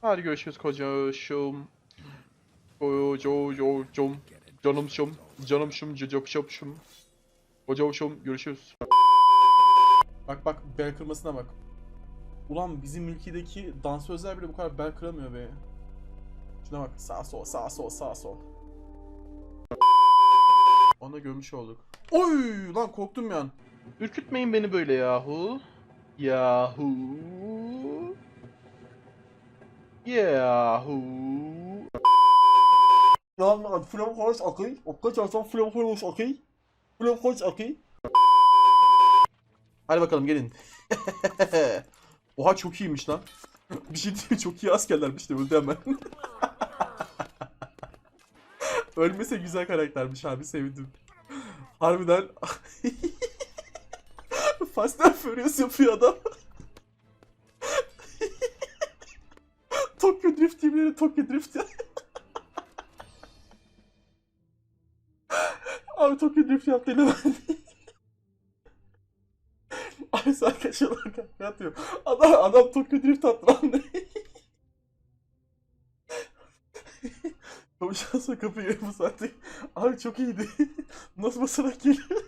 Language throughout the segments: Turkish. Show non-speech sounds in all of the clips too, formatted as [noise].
Hadi görüşürüz kocacığım. Kocacığım. Canım şum. Canım şum. Cıcık şum şum. Kocacığım görüşürüz. Bak bak bel kırmasına bak. Ulan bizim ülkedeki dansözler bile bu kadar bel kıramıyor be. Şuna bak sağ sol sağ sol sağ sol. Onu da görmüş olduk. Oy lan korktum ya. Ürkütmeyin beni böyle yahu. Yahu. Yahu. Lan film konuş akıy. Okka çalsam film konuş akıy. Film konuş akıy. Hadi bakalım gelin. [laughs] Oha çok iyiymiş lan. [laughs] Bir şey değil mi? Çok iyi askerlermiş de öldü hemen. [laughs] Ölmese güzel karaktermiş abi sevdim. Harbiden Fast and Furious yapıyor adam. Tokyo Drift teamleri Tokyo Drift. Abi Tokyo Drift yaptı eleman. Abi sen kaçıyorlar kanka atıyor. Adam, adam Tokyo Drift attı lan. Kavuşan sonra kapıyı bu saatte. Abi çok iyiydi. [laughs] Nasıl basarak geliyor? [laughs]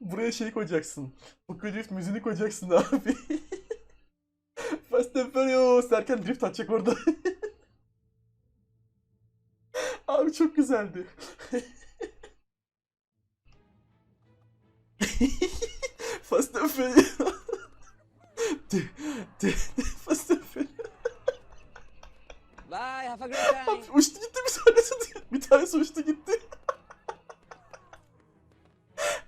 Buraya şey koyacaksın. Tokyo Drift müziğini koyacaksın abi. [laughs] Fast and Furious derken drift atacak orada. abi çok güzeldi. Fast and Furious. De- de- Fast and Furious. Bye, have a great time. Abi uçtu gitti bir tanesi. Bir tanesi uçtu gitti.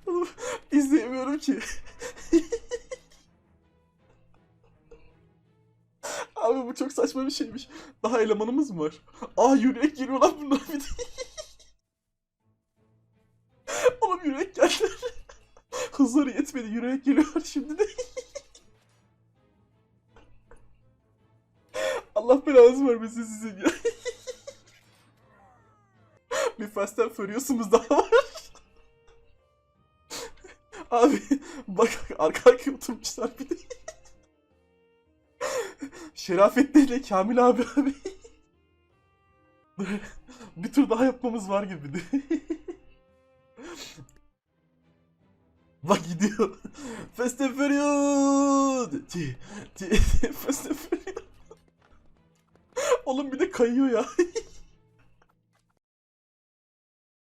Oğlum, İzleyemiyorum ki. Abi bu çok saçma bir şeymiş. Daha elemanımız mı var? Aa yürek geliyor lan bunlar bir de. Oğlum yürek geldi. Hızları yetmedi yürek geliyor şimdi de. Allah belanızı vermesin sizin ya. bir Fast Furious'umuz daha var. [laughs] Abi bak arka arkaya oturmuşlar bir de. [laughs] Şerafettin ile Kamil abi abi. [laughs] bir tur daha yapmamız var gibi de. Bak gidiyor. Fast and Furious. Fast and Furious. Oğlum bir de kayıyor ya.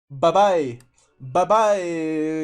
bye bye. Bye bye.